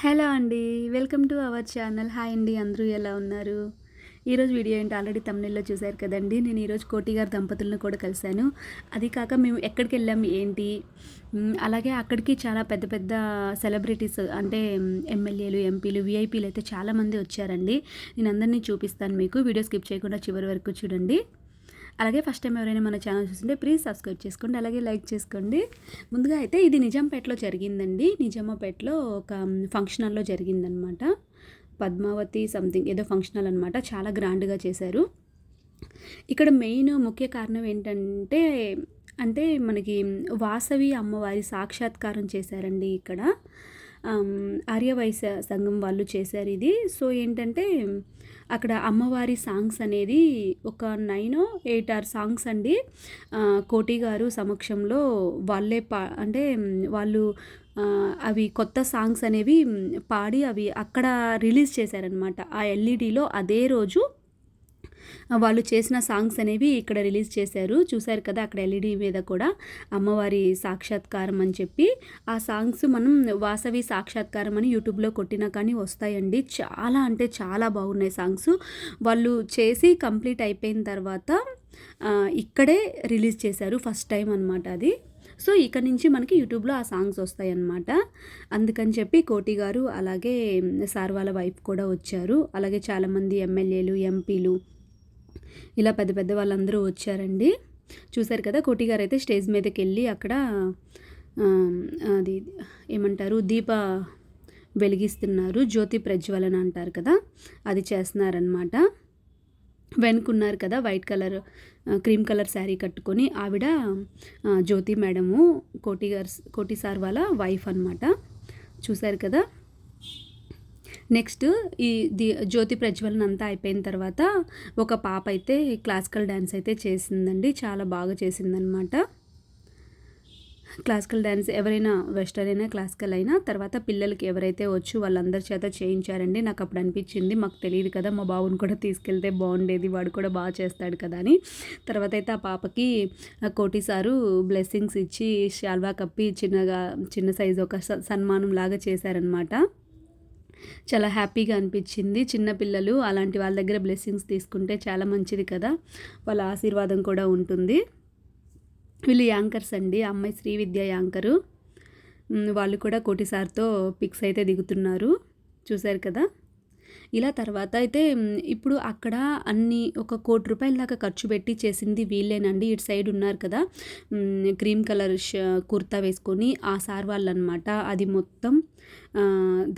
Hello అండి welcome to our channel. Hi అండి అందరూ ఎలా ఉన్నారు? ఈరోజు వీడియో ఏంటి ఆల్రెడీ తమిళలో చూశారు కదండి. నేను ఈరోజు కోటి గారి దంపతులను కూడా కలిశాను. అది కాక మేము ఎక్కడికి వెళ్ళాం ఏంటి? అలాగే అక్కడికి చాలా పెద్ద పెద్ద సెలబ్రిటీస్ అంటే ఎమ్మెల్యేలు ఎంపీలు విఐపీలు అయితే చాలామంది వచ్చారండి. నేను అందరినీ చూపిస్తాను మీకు. వీడియో స్కిప్ చేయకుండా చివరి వరకు చూడండి. అలాగే ఫస్ట్ టైం ఎవరైనా మన ఛానల్ చూస్తుంటే ప్లీజ్ సబ్స్క్రైబ్ చేసుకోండి అలాగే లైక్ చేసుకోండి. ముందుగా అయితే ఇది నిజాంపేటలో జరిగిందండి. నిజామాపేటలో ఒక ఫంక్షన్ హాల్లో జరిగిందనమాట పద్మావతి సంథింగ్ ఏదో ఫంక్షన్ హాల్ అనమాట చాలా గ్రాండ్గా చేశారు. ఇక్కడ మెయిన్ ముఖ్య కారణం ఏంటంటే అంటే మనకి వాసవి అమ్మవారి సాక్షాత్కారం చేశారండి ఇక్కడ. ఆర్యవైశ్య సంఘం వాళ్ళు చేశారు ఇది. సో ఏంటంటే అక్కడ అమ్మవారి సాంగ్స్ అనేది ఒక నైన్ ఎయిట్ ఆర్ సాంగ్స్ అండి. కోటి గారు సమక్షంలో వాళ్ళే పా అంటే వాళ్ళు అవి కొత్త సాంగ్స్ అనేవి పాడి అవి అక్కడ రిలీజ్ చేశారనమాట ఆ ఎల్ఈడిలో అదే రోజు వాళ్ళు చేసిన సాంగ్స్ అనేవి ఇక్కడ రిలీజ్ చేశారు. చూశారు కదా అక్కడ ఎల్ఈడి మీద కూడా అమ్మవారి సాక్షాత్కారం అని చెప్పి. ఆ సాంగ్స్ మనం వాసవి సాక్షాత్కారం అని యూట్యూబ్లో కొట్టినా కానీ వస్తాయండి. చాలా అంటే చాలా బాగున్నాయి సాంగ్స్. వాళ్ళు చేసి కంప్లీట్ అయిపోయిన తర్వాత ఇక్కడే రిలీజ్ చేశారు ఫస్ట్ టైం అనమాట అది. సో ఇక్కడ నుంచి మనకి యూట్యూబ్లో ఆ సాంగ్స్ వస్తాయన్నమాట. అందుకని చెప్పి కోటి గారు అలాగే సార్ వాళ్ళ వైఫ్ కూడా వచ్చారు. అలాగే చాలామంది ఎమ్మెల్యేలు ఎంపీలు ఇలా పెద్ద పెద్ద వాళ్ళందరూ వచ్చారండి. చూశారు కదా కోటి గారు అయితే స్టేజ్ మీదకి వెళ్ళి అక్కడ అది ఏమంటారు దీప వెలిగిస్తున్నారు జ్యోతి ప్రజ్వలన అంటారు కదా అది చేస్తున్నారనమాట వెనుకున్నారు కదా white colour cream colour sari కట్టుకొని ఆవిడ జ్యోతి మేడము కోటి గారు కోటి సార్ వాళ్ళ వైఫ్ అనమాట చూశారు కదా నెక్స్ట్ ఈ ది జ్యోతి ప్రజ్వలన అంతా అయిపోయిన తర్వాత ఒక పాప అయితే క్లాసికల్ డ్యాన్స్ అయితే చేసిందండి. చాలా బాగా చేసిందనమాట క్లాసికల్ డ్యాన్స్ ఎవరైనా వెస్టర్న్ అయినా క్లాసికల్ అయినా తర్వాత పిల్లలకి ఎవరైతే వచ్చు వాళ్ళందరి చేత చేయించారండి. నాకు అప్పుడు అనిపించింది. మాకు తెలియదు కదా మా బాబుని కూడా తీసుకెళ్తే బాగుండేది వాడు కూడా బాగా చేస్తాడు కదా అని. తర్వాత అయితే ఆ పాపకి కోటి సారు బ్లెస్సింగ్స్ ఇచ్చి షాల్వా కప్పి చిన్నగా చిన్న సైజు ఒక సన్మానం లాగా చేశారనమాట చాలా హ్యాపీగా అనిపించింది. చిన్నపిల్లలు అలాంటి వాళ్ళ దగ్గర బ్లెస్సింగ్స్ తీసుకుంటే చాలా మంచిది కదా. వాళ్ళ ఆశీర్వాదం కూడా ఉంటుంది. వీళ్ళు యాంకర్స్ అండి. అమ్మాయి శ్రీ విద్య యాంకరు. వాళ్ళు కూడా కోటిసార్తో పిక్స్ అయితే దిగుతున్నారు. చూశారు కదా? ఇలా తర్వాత అయితే ఇప్పుడు అక్కడ అన్ని ఒక కోటి రూపాయల దాకా ఖర్చు పెట్టి చేసింది వీళ్ళేనండి. ఇటు సైడ్ ఉన్నారు కదా క్రీమ్ కలర్ కుర్తా వేసుకొని ఆ సార్ వాళ్ళు అనమాట అది మొత్తం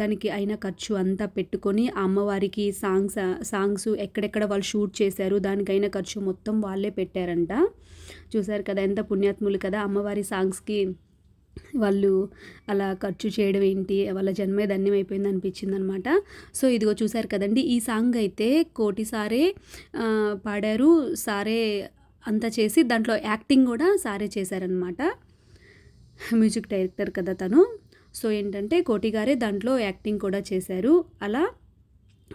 దానికి అయిన ఖర్చు అంతా పెట్టుకొని అమ్మవారికి సాంగ్స్ సాంగ్స్ ఎక్కడెక్కడ వాళ్ళు షూట్ చేశారు దానికైన ఖర్చు మొత్తం వాళ్ళే పెట్టారంట. చూసారు కదా ఎంత పుణ్యాత్ములు కదా అమ్మవారి సాంగ్స్కి. వాళ్ళు అలా ఖర్చు చేయడం ఏంటి? వాళ్ళ జన్మే ధన్యం అయిపోయింది అనిపించింది అనమాట సో ఇదిగో చూసారు కదండి ఈ సాంగ్ అయితే కోటి సారే పాడారు. సారే అంతా చేసి దాంట్లో యాక్టింగ్ కూడా సారే చేశారనమాట. మ్యూజిక్ డైరెక్టర్ కదా తను. సో ఏంటంటే కోటి గారే దాంట్లో యాక్టింగ్ కూడా చేశారు. అలా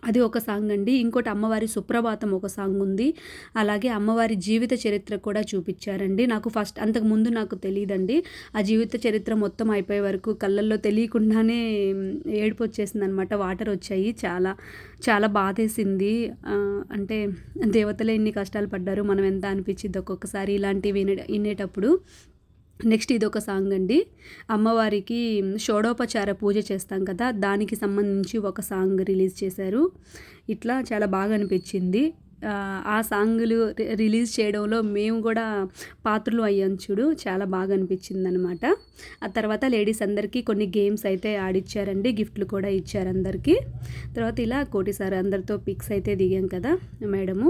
అది ఒక సాంగ్ అండి. ఇంకోటి అమ్మవారి సుప్రభాతం ఒక సాంగ్ ఉంది. అలాగే అమ్మవారి జీవిత చరిత్ర కూడా చూపించారండి. నాకు ఫస్ట్ అంతకు ముందు నాకు తెలియదండి ఆ జీవిత చరిత్ర మొత్తం అయిపోయే వరకు కళ్ళల్లో తెలియకుండానే ఏడుపు వచ్చేసింది అనమాట వాటర్ వచ్చాయి. చాలా చాలా బాధేసింది. అంటే దేవతలే ఇన్ని కష్టాలు పడ్డారు. మనం ఎంత అనిపించింది ఒక్కొక్కసారి ఇలాంటివి వినే వినేటప్పుడు. నెక్స్ట్ ఇది ఒక సాంగ్ అండి అమ్మవారికి షోడోపచార పూజ చేస్తాం కదా దానికి సంబంధించి ఒక సాంగ్ రిలీజ్ చేశారు. ఇట్లా చాలా బాగా అనిపించింది. ఆ సాంగులు రిలీజ్ చేయడంలో మేము కూడా పాత్రలు అయ్యాం చూడు చాలా బాగా అనిపించింది అనమాట ఆ తర్వాత లేడీస్ అందరికీ కొన్ని గేమ్స్ అయితే ఆడిచ్చారండి గిఫ్ట్లు కూడా ఇచ్చారు అందరికీ. తర్వాత ఇలా కోటి సార్ అందరితో పిక్స్ అయితే దిగాం కదా మేడము.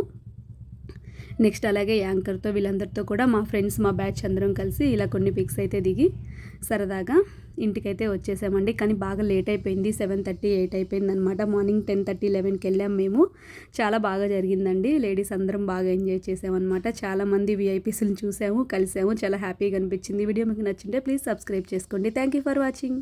నెక్స్ట్ అలాగే యాంకర్తో వీళ్ళందరితో కూడా మా ఫ్రెండ్స్ మా బ్యాచ్ అందరం కలిసి ఇలా కొన్ని పిక్స్ అయితే దిగి సరదాగా ఇంటికైతే వచ్చేసామండి. కానీ బాగా లేట్ అయిపోయింది. సెవెన్ థర్టీ ఎయిట్ అయిపోయింది అనమాట మార్నింగ్ టెన్ థర్టీ లెవెన్కి వెళ్ళాం మేము. చాలా బాగా జరిగిందండి. లేడీస్ అందరం బాగా ఎంజాయ్ చేసామన్నమాట. చాలామంది విఐపీస్ని చూసాము కలిసాము. చాలా హ్యాపీగా అనిపించింది. వీడియో మీకు నచ్చింటే ప్లీజ్ సబ్స్క్రైబ్ చేసుకోండి. Thank you for watching.